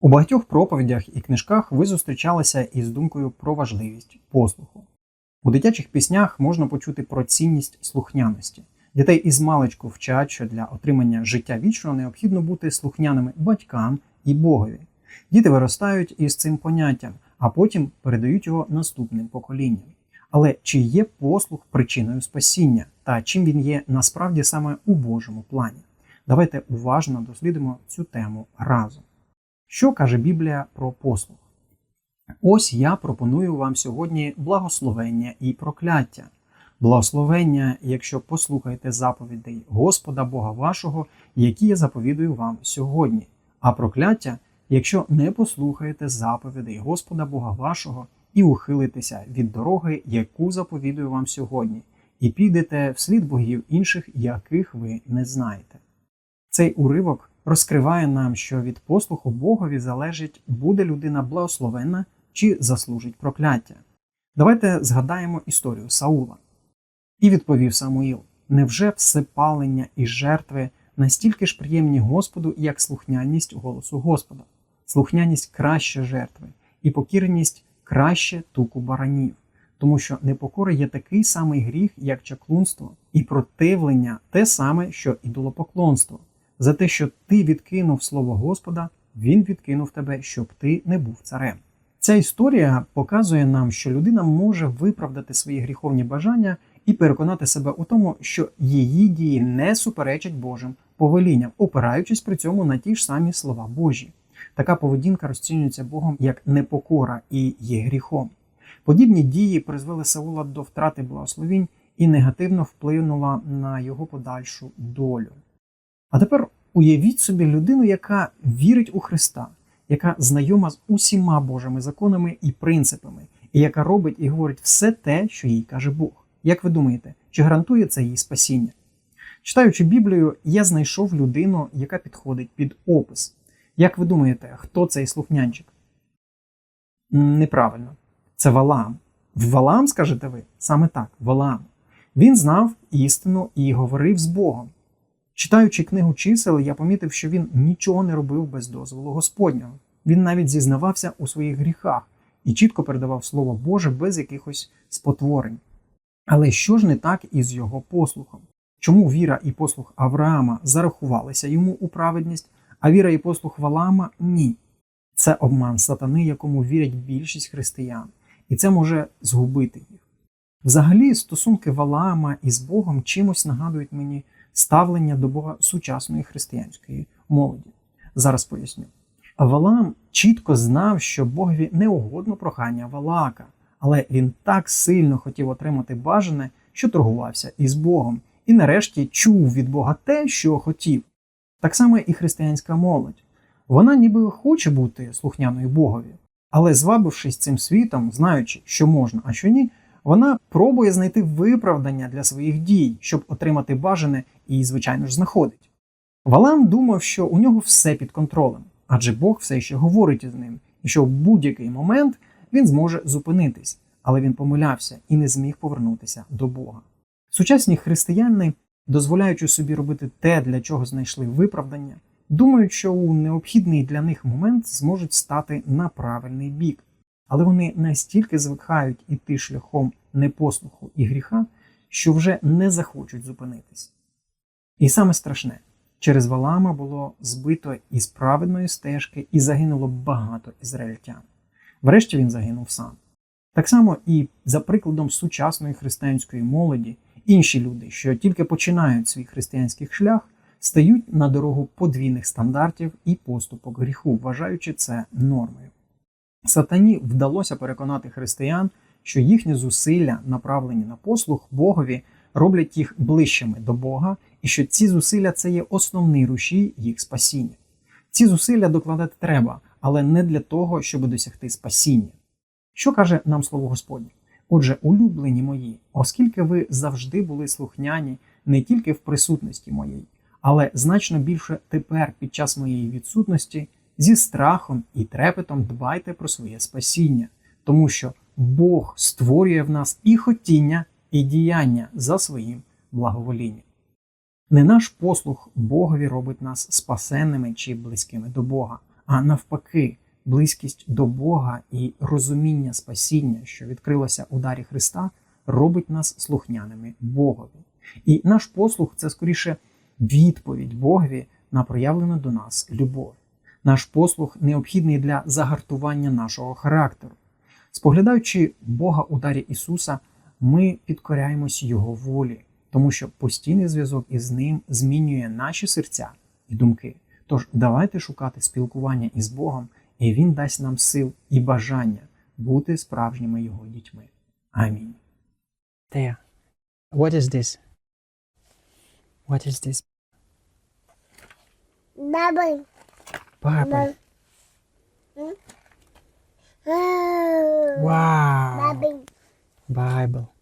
У багатьох проповідях і книжках ви зустрічалися із думкою про важливість послуху. У дитячих піснях можна почути про цінність слухняності. Дітей із маличку вчать, що для отримання життя вічного необхідно бути слухняними батькам і Богові. Діти виростають із цим поняттям, а потім передають його наступним поколінням. Але чи є послух причиною спасіння та чим він є насправді саме у Божому плані? Давайте уважно дослідимо цю тему разом. Що каже Біблія про послух? Ось я пропоную вам сьогодні благословення і прокляття. Благословення, якщо послухаєте заповідей Господа Бога вашого, які я заповідую вам сьогодні, а прокляття, якщо не послухаєте заповідей Господа Бога вашого і ухилитеся від дороги, яку заповідую вам сьогодні, і підете вслід богів інших, яких ви не знаєте. Цей уривок розкриває нам, що від послуху Богові залежить, буде людина благословенна чи заслужить прокляття. Давайте згадаємо історію Саула. І відповів Самуїл: невже всепалення і жертви настільки ж приємні Господу, як слухняність голосу Господа? Слухняність краще жертви, і покірність краще туку баранів, тому що непокора є такий самий гріх, як чаклунство, і противлення те саме, що ідолопоклонство. За те, що ти відкинув слово Господа, він відкинув тебе, щоб ти не був царем. Ця історія показує нам, що людина може виправдати свої гріховні бажання і переконати себе у тому, що її дії не суперечать Божим повелінням, опираючись при цьому на ті ж самі слова Божі. Така поведінка розцінюється Богом як непокора і є гріхом. Подібні дії призвели Саула до втрати благословінь і негативно вплинула на його подальшу долю. А тепер уявіть собі людину, яка вірить у Христа, яка знайома з усіма Божими законами і принципами, і яка робить і говорить все те, що їй каже Бог. Як ви думаєте, чи гарантує це її спасіння? Читаючи Біблію, я знайшов людину, яка підходить під опис. Як ви думаєте, хто цей слухнянчик? Неправильно. Це Валаам. Валаам, скажете ви? Саме так, Валаам. Він знав істину і говорив з Богом. Читаючи книгу чисел, я помітив, що він нічого не робив без дозволу Господнього. Він навіть зізнавався у своїх гріхах і чітко передавав Слово Боже без якихось спотворень. Але що ж не так із його послухом? Чому віра і послух Авраама зарахувалися йому у праведність, а віра і послух Валаама ні? Це обман сатани, якому вірять більшість християн, і це може згубити їх. Взагалі, стосунки Валаама із Богом чимось нагадують мені ставлення до Бога сучасної християнської молоді. Зараз поясню. Валаам чітко знав, що Богові не угодно прохання Валаака, але він так сильно хотів отримати бажане, що торгувався із Богом, і нарешті чув від Бога те, що хотів. Так само і християнська молодь. Вона ніби хоче бути слухняною Богові, але звабившись цим світом, знаючи, що можна, а що ні, вона пробує знайти виправдання для своїх дій, щоб отримати бажане і, звичайно ж, знаходить. Валам думав, що у нього все під контролем, адже Бог все ще говорить із ним, і що в будь-який момент він зможе зупинитись, але він помилявся і не зміг повернутися до Бога. Сучасні християни, дозволяючи собі робити те, для чого знайшли виправдання, думають, що у необхідний для них момент зможуть стати на правильний бік, але вони настільки звикають іти шляхом непослуху і гріха, що вже не захочуть зупинитись. І саме страшне, через Валама було збито із праведної стежки і загинуло багато ізраїльтян. Врешті він загинув сам. Так само і за прикладом сучасної християнської молоді, інші люди, що тільки починають свій християнський шлях, стають на дорогу подвійних стандартів і поступок гріху, вважаючи це нормою. Сатані вдалося переконати християн, що їхні зусилля, направлені на послух Богові, роблять їх ближчими до Бога, і що ці зусилля це є основний рушій їх спасіння. Ці зусилля докладати треба, але не для того, щоб досягти спасіння. Що каже нам слово Господнє? Отже, улюблені мої, оскільки ви завжди були слухняні не тільки в присутності моїй, але значно більше тепер, під час моєї відсутності, зі страхом і трепетом дбайте про своє спасіння, тому що Бог створює в нас і хотіння, і діяння за своїм благоволінням. Не наш послух Богові робить нас спасенними чи близькими до Бога, а навпаки, близькість до Бога і розуміння спасіння, що відкрилося у дарі Христа, робить нас слухняними Богові. І наш послух це скоріше відповідь Богові на проявлену до нас любов. Наш послух необхідний для загартування нашого характеру. Споглядаючи Бога у дарі Ісуса, ми підкоряємось Його волі, тому що постійний зв'язок із Ним змінює наші серця і думки. Тож давайте шукати спілкування із Богом, і Він дасть нам сил і бажання бути справжніми Його дітьми. Амінь. There. What is this? What is this? Bubble. Papa. Hmm? Oh, wow. Bible. Bible.